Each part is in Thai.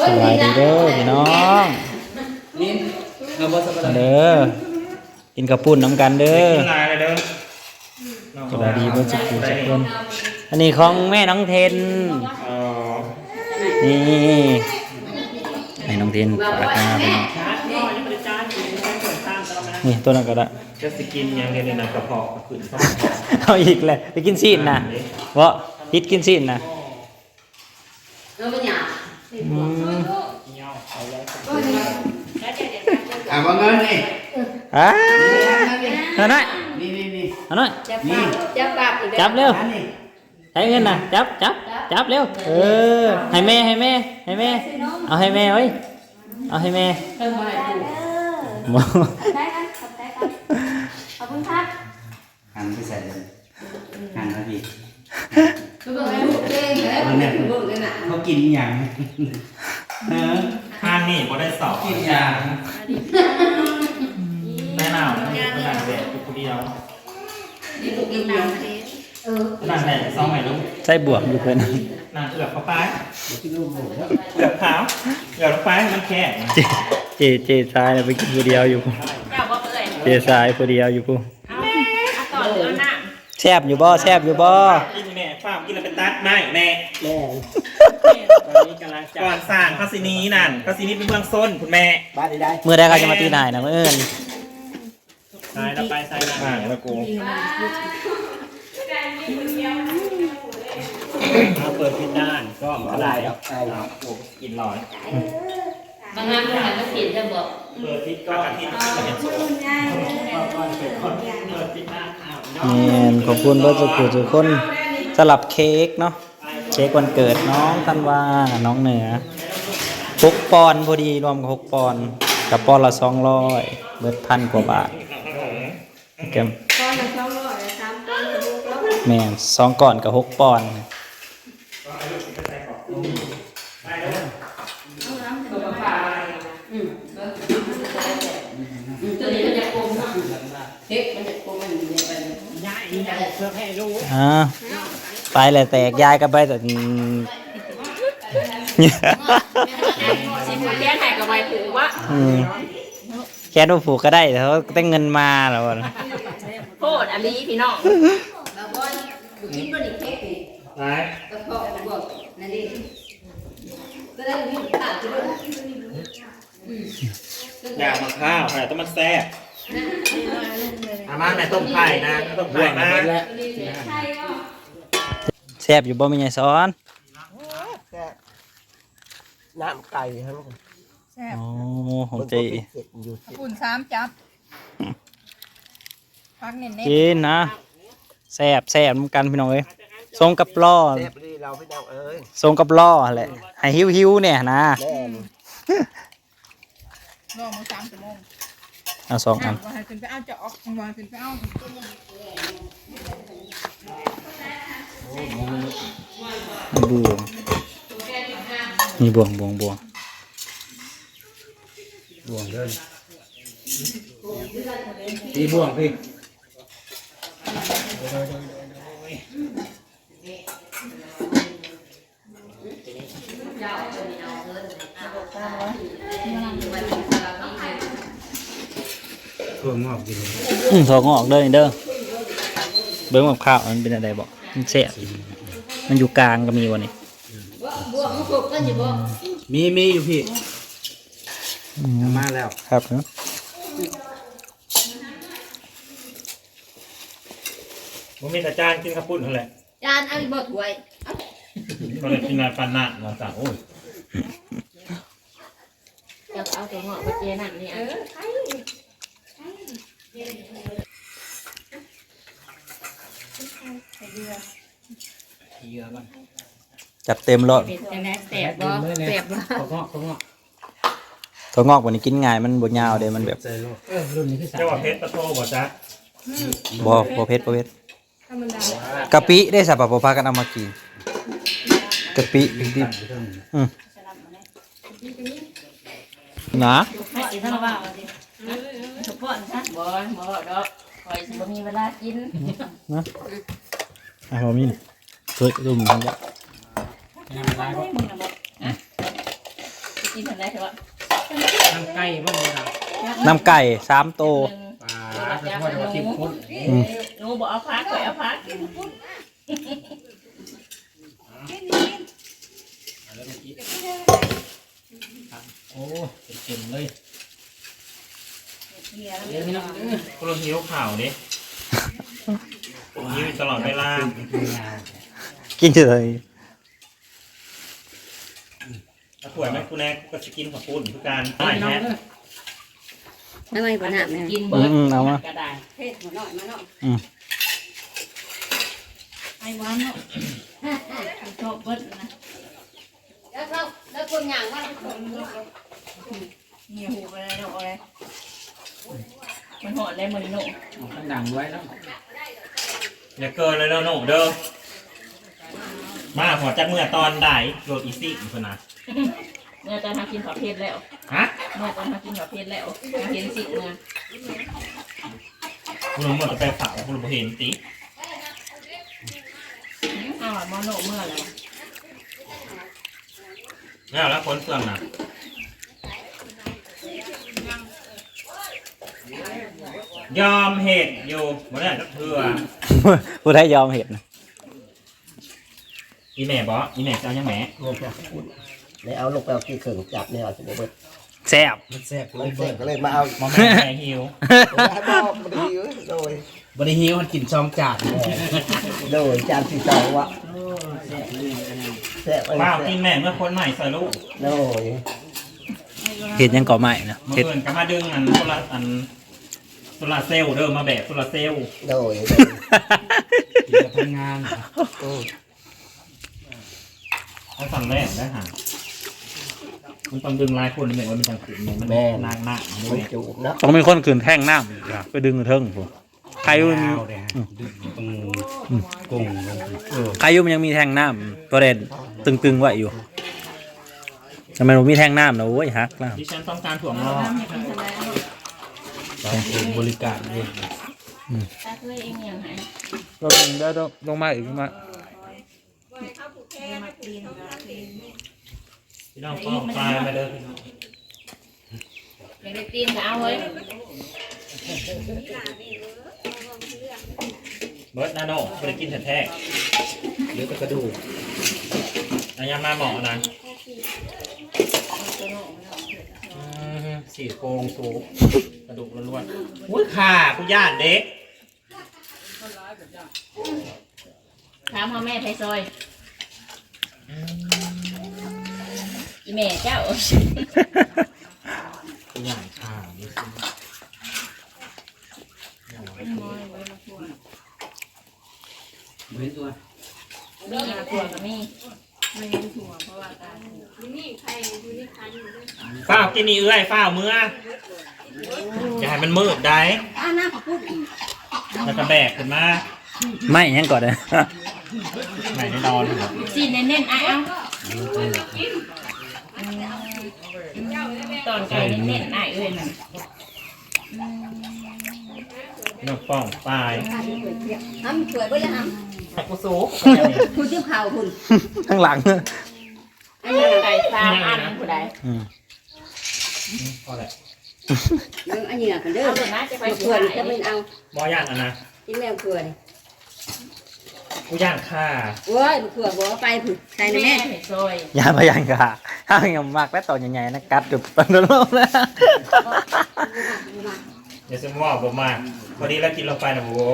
สบายดีเด้อพี่น้องนี่เราบอสบายเด้อกินข้าวปุ้นน้ำกันเด้อกินลายเลยเด้อสบายดีเบ่จุกจุกคนอันนี้ของแม่น้องเทนอ๋อนี่แม่น้องเทนฝากมาพี่น้องนี่ตัวนั้นก็ได้จะสกินยังเดียวในนั้นกระเพาะขึ้นท้องเอาอีกเลยไปกินซีนนะวะฮิตกินซีนนะ nó mới nhỏ อืม อะว่าเงินนี่อ่าเอาหน่อยนี่นี่นี่เอาหน่อย chắp bạc chắp bạc thì จับเร็วอันนี้ใช้เงินนะจับจับจับเร็ว เออ ให้แม่ให้แม่ให้แม่ เอาให้แม่ไว้เอาให้แม่ không phải là đủ บ่ได้กันขอบใจกันขอบคุณครับหันไปใส่เลยหันนะพี่ cứ vợ em bụng lên thế Vâng, nè. cứ bụng lên ạ เขากินอย่าง เออทานนี่พอได้สอบกินอย่าง แม่หนาวนะขนาดแดดกูเดียว đi bụng lên nào thế ขนาดแดดซองใหม่ลูกใส่บวกอยู่เพิ่นนานเอือกเข้าไปกินลูกหมูแล้วเอือกขาวเอือกลงไปให้มันแข็งเจเจเจทรายน่ะไปกินผู้เดียวอยู่พุ่น chào bác ơi เจทรายผู้เดียวอยู่พุ่น còn nữa nè แซ่บอยู่บ่แซ่บอยู่บ่กินแม่ฟ้าม กินแล้วเป็นตัดไม่แม่แม่ก่อนสร้างคาสินีนั่นคาสินีเป็นเมืองส้นคุณแม่บ้านได้ได้เมื่อใดเขาจะมาตีนายนะมื้ออื่นตายแล้วไปใส่ห่างแล้วกูเอาเปิดพิดด้านก็อะไรครับไอ้กูกินลอย bằng năm là nó chuyển ra bậc เปิดพิดก็อาทิตย์จะเป็นโซ่เปิดพิดหน้าอ้าวแม่นขอบคุณเบ่ทุกผู้ทุกคน สลับเค้กเนาะเค้กวันเกิดน้องธันวาน้องเหนือ6ปอนด์พอดีรวมกับ6ปอนด์กับปอนด์ละ200เบิดพันกว่าบาทแกม con là xong rồi là tám con là buộc lắm แม่นสองก่อนกับหกปอนด์ ừ tôi thấy nó đẹp cùng hết nó đẹp cùng mình đẹp vậy อ่า ไปเลยแตกยายก็ไปแต่ xin một cái này của mày phụ quá อืมแค่ดูผูกก็ได้แต่เขาได้เงินมาแล้ว phô đã lý thì nó bà con của chín con đi hết thì ร้าย bà họ buộc là đi tôi đang đi cả cái đó อยากมาข้าวแต่ต้องมันแซ่บอามาแม่ต้มไข่นะต้มไข่มา แซ่บอยู่บ่มีไงซ้อนน้ำไก่ครับโอ้ของเจอยู่ปุ่นสามจับพักเน้นกินนะแซ่บแซ่บนำกันพี่น้องเอ้ยทรงกับล้อเทปนี้เราพี่น้องเอ้ยทรงกับล้อแหละให้หิวหิวๆเนี่ยนะแม่ๆรอมาสามชั่วโมงเอาสองอันว่าให้ขึ้นไปเอาจะออกว่าให้ขึ้นไปเอา มี บวงมีบวงบวงบวงบ่วงเดินตีบ่วงพี่ถั่วงอกกินอืมถอกงอกเด้อนี่เด้อเบิ้งกับข้าวมันเป็นอะไรบอกมันแซ่บ มันอยู่กลางก็มีวันนี้ buộc nó phục cái gì buộc มีมีอยู่พี่มาแล้วครับเนาะมึงมีแต่จานกินข้าวปุ้นเท่าไหร่ chan ăn bột quậy ก็เลยกินนายปันหนักมาสั่งโอ้ย cho áo cái ngọ bột chè nặng này ăn เยอะ บ้างจัดเต็มรถ cái này đẹp bò đẹp bò เขางอกเขางอกถั่วงอกวันนี้กินง่ายมันบดยาวเด้มันแบบใส่โลกเออรุ่นนี้คือสาเจ้าว่าเพชรตะโตบ่จ๊ะบ่บ่เผ็ดบ่เผ็ดกะปิได้สับปะบ่พากันเอามากินกะปิดิบๆอืมนะให้กินทั้งว่าสิทุกคนซะบ่บ่ดอกคอยสิบ่มีเวลากินนะอะบ่มี นี่เฮ้ยดุมทั้งอย่างกินทันได้ใช่ปะทางใกล้บ้างเลยนะน้ำไก่สามโตวปลาจะทอดมาทิมพุทธอืมหนูบอกเอาพักก่อยเอาพักโอ้เต็มๆเลยเฮียเดี๋ยวพี่น้องเอ้ยคุณลุงหิวข่าวดิหิวตลอดเวลา กินเลยถ้าป่วยไหมคุณแม่ก็จะกินขับปุ้นทุกการไม่พี่น้องแฮะเอ้ยทำไมบ่น้ำเนี่ยกินอืเบิร์มอืมเอามากระดาษเทศหัวหน่อยมาหน่อยอืมไอ้หวานเนาะชอบเบิร์ดนะแล้วเราแล้วคนอย่างว่าคนเหี่ยวหูไปเลยเนาะอะไรมันหอดได้เหมือนหนูเอาข้างดังไว้แล้วอย่าเกินเลยเด้อหนูเด้อ มาหัวจักเมื่อตอนได้โหลดอีซี่คนนะเมื่อตอนทำกินผักเผ็ดแล้ว ฮะเมื่อตอนทำกินผักเผ็ดแล้วมาเห็นสิเมื่อคุณลุงหมดจะไปเผาคุณลุงบ่เห็นติอ้าวมอโนเมื่อแล้วแล้วแล้วคนเสื่อมน่ะยอมเหตุอยู่บ่ได้ก็เถื่อผู้ได้ยอมเห็นนะ อีแม่บออีแม่จะเอายังแม่ลงไปพูดเลยเอาลงไปเอากี่เข่งจับเนี่ยเอาสิบเบิดแซ่บมันแซ่บลเลงยเบิดก็เลยมาเอามอแม่แม่หิวให้บอกมันดีเอ้ยโดยบริฮิวมันกินช่องจานโดยจานที่สองวะแซ่บเลยนะแซ่บไปเปล่ากินแม่เมื่อคนใหม่ใส่ลูกโดยเห็นยังก่อใหม่นะเมื่อเห็ดคืนก็มาดึงอันโซลาอันโซลาเซลล์เดิมมาแบบโซลาเซลล์โดยกินกับทำงานเหรอโอ้ย ถ้าสั่งแรกได้หามันต้องดึงลายคนเหมือนว่ามันจังขืนมันนางหน้ามันจูบเนาะต้องมีคนขืนแท่งน้ำอีกอะไปดึงเทิงผมใครอยุ่มันยาวเลยฮะดึงตรงกงลงไปเออใครอยุ่มันยังมีแท่งน้ำประเด็นตึงๆไว้อยู่ทำไมมันมีแท่งน้ำนะโอ้ยฮักน้ที่ฉันต้องการถั่วงอกน้ำให้กินทันได้ต้องบริการเองตาเคยเองอย่างไรำก็ดึงได้ต้องลง มาอีกมาพี่น้องก็ปลายมาเดินอยากได้ตีนก็เอาเว้ยเบิร์ดนาโน่ไม่ได้กินแท้หรือก็กระดูกๆอันยามาหมอนะสี่โครงสูงกระดูกล้วนๆอุ้ยข่ากูย่านเด็กถามพ่อแม่ไทซอย อีแม่เจ้ากูย่านข่านี่สิเว้นตัวมีอย่าตัวกับมีฝ้าวกินนี่เอื้อยฝ้าวเมื่ออย่าให้มันมืดได้หน้าขอพูดอีกแล้วก็แบกขึ้นมาไม่ยังก่อนเลย ไหนในนอนเหรอสีเน้นๆไอ้เอาตอนไก่เน้นๆไอ้เอ้ยน่ะนกป้องปลายทำสวยบ่ยังทตะกุสูกำคุณเจ้าข่าวคุณข้างหลังอันนี้ไก่สามอันผู้ใดอืมพอแหละเรื่องอันนี้น่ะกันเด้อเอาเถอะนะจะไปเผื่เผื่ออนจะเป็นเอาบอย่านอะนะกินแมวเผื่อน กูย่านข่าโอ้ยเผื่อบ่ไปผุใส่นะแม่แม่ไทยซอยอย่าพยังกะห้างยังมากและต่อใหญ่ๆนะกัดจุดปันโดนโลกนะเดี๋ยวจะมอบผมมาพอดีแล้วกินลงไปนะโว้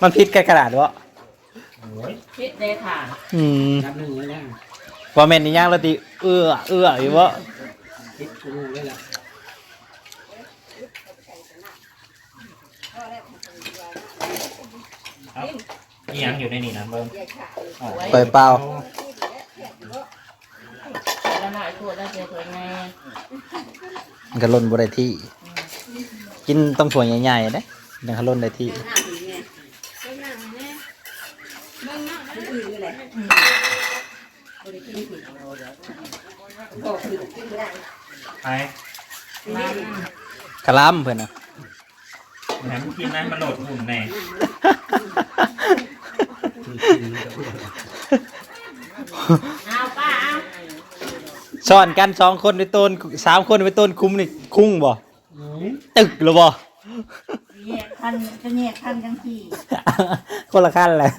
มันพิษกันกระดาษวะโอ้ยพิษเลยค่ะอืมนับหนึ่งไว้แล้วว่าเมนนี่ย่างและตีเอื้อเอื้ออยู่วะคิดกูรู้เลยล่ะ ครับ นี่ยังอยู่ในนี่นะเบิ้งอ๋อเปิดเปล่าแล้วหน่อยตัวแล้วเจอตัวไงมันก็ล่นบได้ที่ กินต้องถั่วใหญ่ๆนะดังเขาล่นได้ที่หน้าถึงไงคนอื่นนี่แหละบ่ได้กินผิดบอกผิดกินไม่ได้ไปมากระลำเพื่อนนะแหมมึงกินนะมันโหลดหุ่นแน่คือกินกับ เอาป้าเอาซ้อนกันสองคนไปต้นสามคนไปต้นคุ้มนี่คุ้งบ่ตึกหรือบ่แยกคันจะแยกคันกันทีคนละขั้นแหละ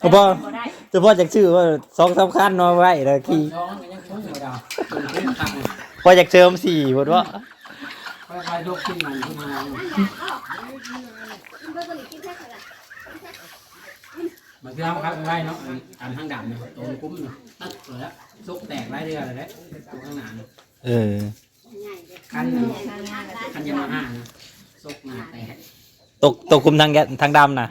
เฉพาะบ่ได้เฉพาะจากชื่อว่าสองสามขั้นมาไว้แล้วขี่ช้อนกันยังคุ้มอยู่ดาวคุ้มขับพอจากเจิมสี่หมดว่าค่อยๆยกขึ้นมันขึ้นมา มันคือเอาครับไว้เนาะอันข้างดำเนี่ยตัวคุ้มเนาะตัดเลยแล้วซุกแตกไร้เดือนเลยตัวข้างหน้าเออคันคันยามาฮ่านะซุกหน้าแตกตกตกคุมทางแกทางดำนะ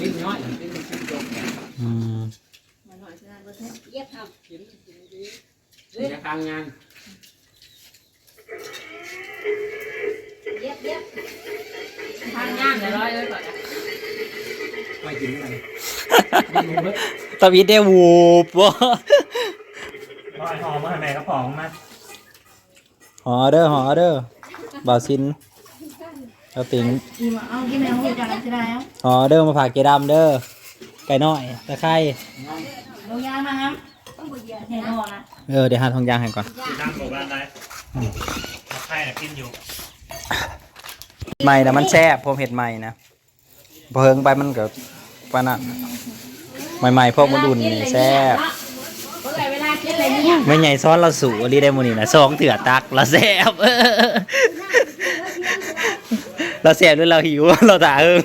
ลิ้นน้อยลิ้นชิ้นโตแก่อืมจะทำงาน ทางงานเดี๋ยวร้อยเลยก่อนนะไปกินอะไรลิ้นเบิดตะวิดได้วูบวะลอยหอมมาให้แม่กระป๋องมาหอเด้อหอเด้อบ่าวซินเอาติงกินมาเอากินเอาจากอะไรจะได้เอาหอเด้อมาผักเกดำเด้อไก่น้อยตะไคร้ลงยามาครับเห็นหอนะเออเดี๋ยวหาทองยางให้ก่อนกินน้ำบอกว่าได้ใครน่ะกินอยู่ ใหม่นะมันแซ่บผมเห็ดใหม่นะเพิงไปมันก็ปานนั้นใหม่ๆพวกมันอุ่นนี่แซ่บเมื่อไหร่เวลากินอะไรเนี่ยไม่ใหญ่ซ้อนเราสู่อลีได้โมนี่นะสองเถื่อตักเราแซ่บเออเราแซ่บหรือเราหิวเราตาเอิง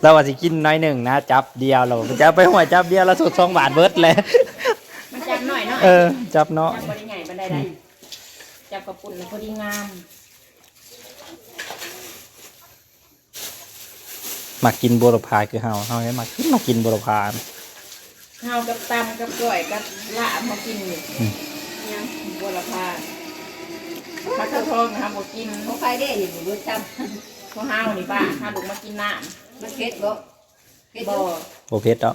เราว่าสิกินน้อยหนึ่งนะจับเดียวเราจะไปหัวจับเดียวเราสุดสองบาทเบิร์ดเลยมันจับหน่อยเนาะเออจับเนาะ จับบริใหญ่บันไดได้จับกระปุ่นพอดีงามมากินบัวลพาคือเฮาเฮาให้มาขึ้นมากินบัวลพาเฮากับตำกับก้อยกับละมากินอยู่อืมยังบัวละพาพักกระทองนะครับบ่กินเขาใครได้อยู่รู้จเพราะเฮานี่ป้าถ้าลูกมากินน้ำมันเผ็ดบ่ เผ็ดำบ่โอเพชรเนาะ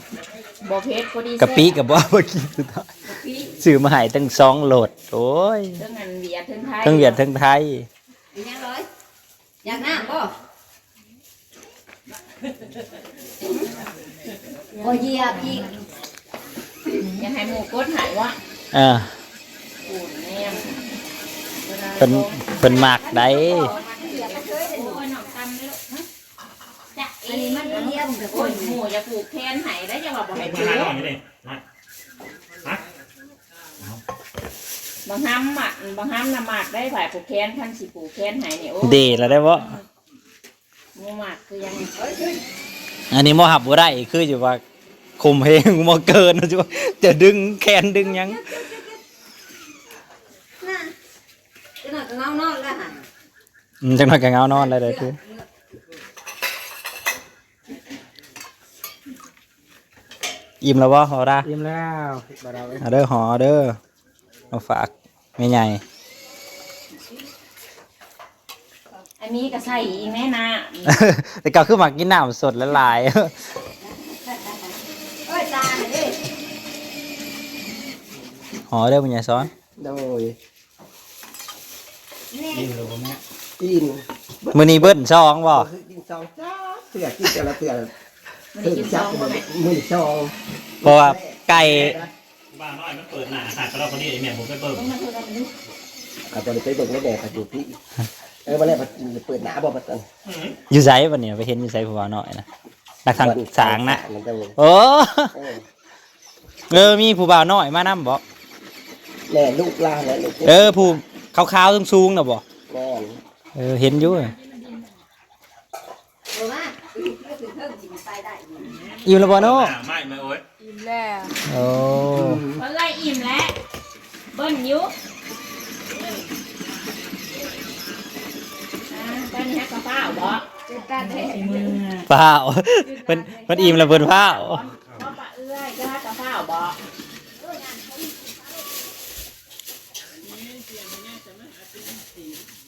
บ่เผ็ดพอดีกะปิกับบ่มากินสุดท้ายกะปิซื้อมาให้ตั้งสองโหลด โอ้ยเรื่องเงินเวียดเทิงไทยทั้งเวียดทั้งไทยเป็นยังร้อยอยากน้ำบ่โอ้ยเหยียบอีกอยังให้หมูกดหายวะอ่าปูนแนมเพิ่นเพิ่นมักได้โอ้ยหนองตำเลยลูกจะ อันนี้มันเหยียบกับคโอ้ยนหมูอย่าปลูกแทนไหได้จะว่าบ่ให้ปมาลูหาหกน่อยนี่ดิมาฮะบางห้ำหมักบางห้ำน้ำหมักได้ฝ่ายปลูกแทนพันสิปลูกแทนไหเนี่ยโอ้เดแล้วได้บ่หมูหมักคือยังอันนี้บ่หับบ่ได้คืออยู่ว่าคุมเพลงบ่เกินนะจุจะดึงแขนดึงหยังน่ะจะนอนก็เงานอนแล้วฮะอืมจังหน่อยก็เงานอนเลยเด้อคือ อิ่มแล้วบ่หอดาเตรียมแล้วบาดาไว้เอาเด้อหอเด้อมาฝากแม่ใหญ่อันนี้ก็ใส่อีกแน่นะแต่ก็คือมักกินน้ำสดละลายเอ้ยตาเลยเด้หอเด้อแม่ใหญ่ซ้อนโดยกินหรือเปล่าแม่กินมื้อนี้เบิ้นช่องบ่กินสองจ้าเสือกินแต่ละเสือ มันได้กินซองบ่แม่มือสองเพราะว่าไก่บ้าน้อยมันเปิดหน้าขาดไปแล้วคนนี้ไอ้แม่ผมไปเปิดต้องมาเท่ากันดูอาจจะไปเบิ่งในแดดปัจจุบันเออมาแล้วเปิดหน้าบ่ปัจจุบันอยู่ไสบัดนี้ไปเห็นอยู่ไสผู้ว่าน้อยนะนักทางสางนะมันจะโอ้เออเออมีผู้บ่าวน้อยมานํบ่แม่ลูกลาและลูกเออผู้ขาวๆสูงๆน่ะบ่แม่เออเห็นอยู่ บ่ว่าอีกก็คือเพิ่มสิมันไปได้ อยู่อิ่มแล้วบ่โนไม่ไม่โอ๊ยอิ่มแล้วโอ้เอ้ยอิ่มแล้วเบิ้ลอยุอ่าตอนนี้ฮักกระเป๋าบ่เป็นการแท้มือเปล่าเพิ่นเพิ่นอิ่มแล้วเพิ่นพาวพ่อปะเอื้อยก็ฮักกระเป๋าบ่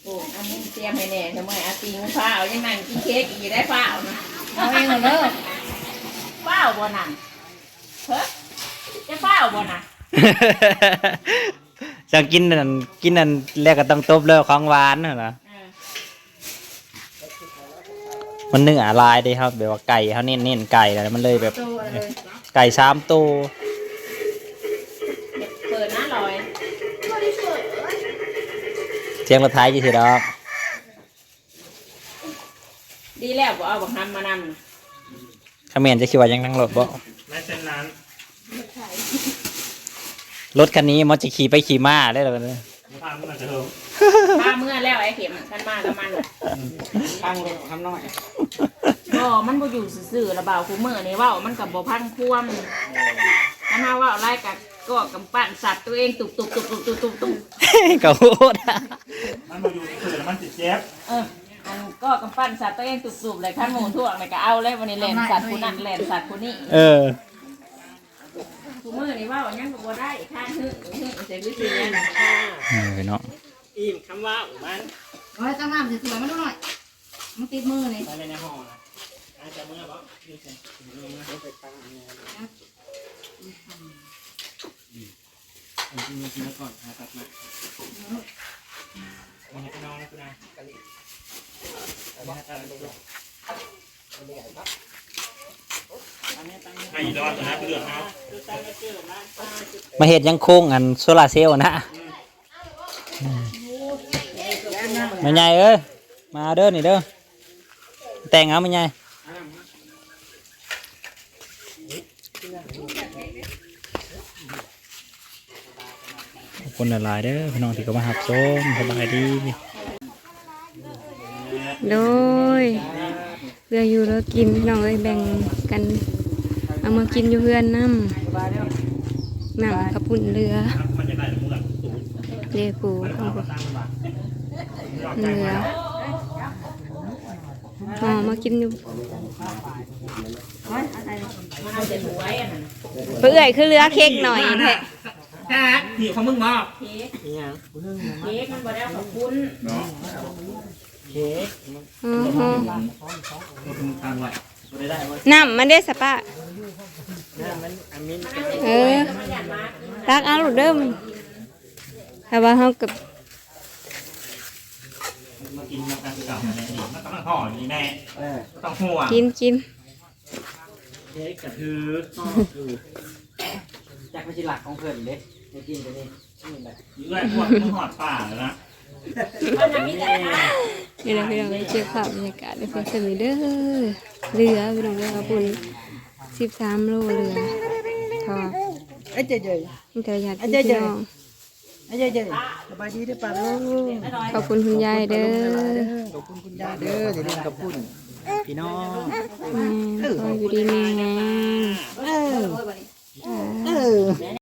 โอ้อันนี้เตรียมให้แน่ทำไมอาตีงเฝ้ายังนั่งกินเค้กอีกได้เฝ้านะเอาเองเลย เด้อเฝ้าบ่นั่นเฮ้ยจะเฝ้าบ่น่ะจังกินนั่นกินนั่นแล้วก็ต้องตบเลยของหวานน่ะนะเออมันเนื้อลายเด้ครับแบบว่าไก่เขาเน้นเน้นๆไก่แล้วมันเลยแบบโตอะไรเลยไก่สามตัวเปิดหน้าลอยเสียงรถไทยกี่ทีดอกดีแล้วบ่เอาบักทำมานำ คอมเขมนจะคิดว่ายังนั่งรถบ่ไม่เช่นนั้นรถคันนี้มันจะขี่ไปขี่มาได้เลยไม่ทำมันจะเถอะถ้าเมื่อแล้วไอ้เข็มกันมากับมันข้างรถข้างน้อยบ่มันบ่อยู่ซื่อๆระเบาคูเมื่อนี่เว้ามันกับบ่พันควมถ้าหาเว่าไล่กับก็กำปั้นสัตว์ตัวเองตุบตุบตุบตุบตุบตุบตุบกระโหดอะมันมาอยู่เสือแล้วมันติดเจ็บเออ อันก็กำปั้นสัตว์ตัวเองตุบตุบเลยขั้นหมูทั่วเลยก็เอาเลยวันนี้แล่นสัตว์ผู้นั้นแล่นสัตว์ผู้นี้เออคูเมื่อนี่เว่ายังก็บ่ได้ข้างหึ่งหึ่งเสียวิธีเนี้ยเออเนาะอิ่มคำว่ามันเอาไว้ตั้งน้ำสวยๆมาดูหน่อยมันติดมือนี่ไปในห้องนะอาจจะเมื่อบ่ดีใจไปตั้งเนี่ยกินกินก่อนนะครับมาวันนี้ก็นอนนะคุณนายกะลิอันนี้ตั้ง ให้อีดอนตัวนั้นไปเลือกเอามาเห็ดยังโค้งอันโซลาร์เซลล์นะแม่ใหญ่เอ้ยมาเด้อนี่เด้อแต่งเอาแม่ใหญ่ขอบคุณหลายๆเด้อพี่น้องที่เข้ามาหับส้มสบายดี โดยเพื่ออยู่แล้วกินพี่น้องเอ้ยแบ่งกันเอามากินอยู่เพื่อนน้ำน้ำกระปุ่นเรือมันจะได้หรือมึงหลังตูดเรือปูเอาไปเรืออ๋อมากินอยู่มันเอาแต่หวยอันนั้นเพื่อยคือเรือเค้กหน่อยแท้ฮะหิวของมึงบ่เค้กยังเค้กมันบ่ได้เอาขอบคุณเค้ก อ๋อฮะมึงทางไว้ไม่ได้ว่าน้ำมันได้สปะมันอามินเออตักเอาลูกเด้อมแต่ว่าเขากับมากินมาการเก่าในนี้มันต้องห่อนี่แน่เออต้องห่วงกินกินเค้กกระทือจากไม่ใช่หลักของเพื่อนเด็กไม่กินตัวนี้นี่แหละยื้อพวกมึงหอดป่าแล้วนะมั นี่นี่แหละพี่น้องเก็บภาพบรรยากาศในฟังสมีเด้อเรือพี่น้องเด้อกระปุ่นสิบสามโลเรือทอเอ้ยเจ๋ยนี่แต่อยากกิพี่น้องๆเอ้ยเจ๋ยๆสบายดีเด้อป้าลูกขอบคุณคุณยายเด้อขอบคุณคุณยายเด้ออย่าลืมกับปุ่นพี่น้องแม่อยู่ดีแม่เออเออ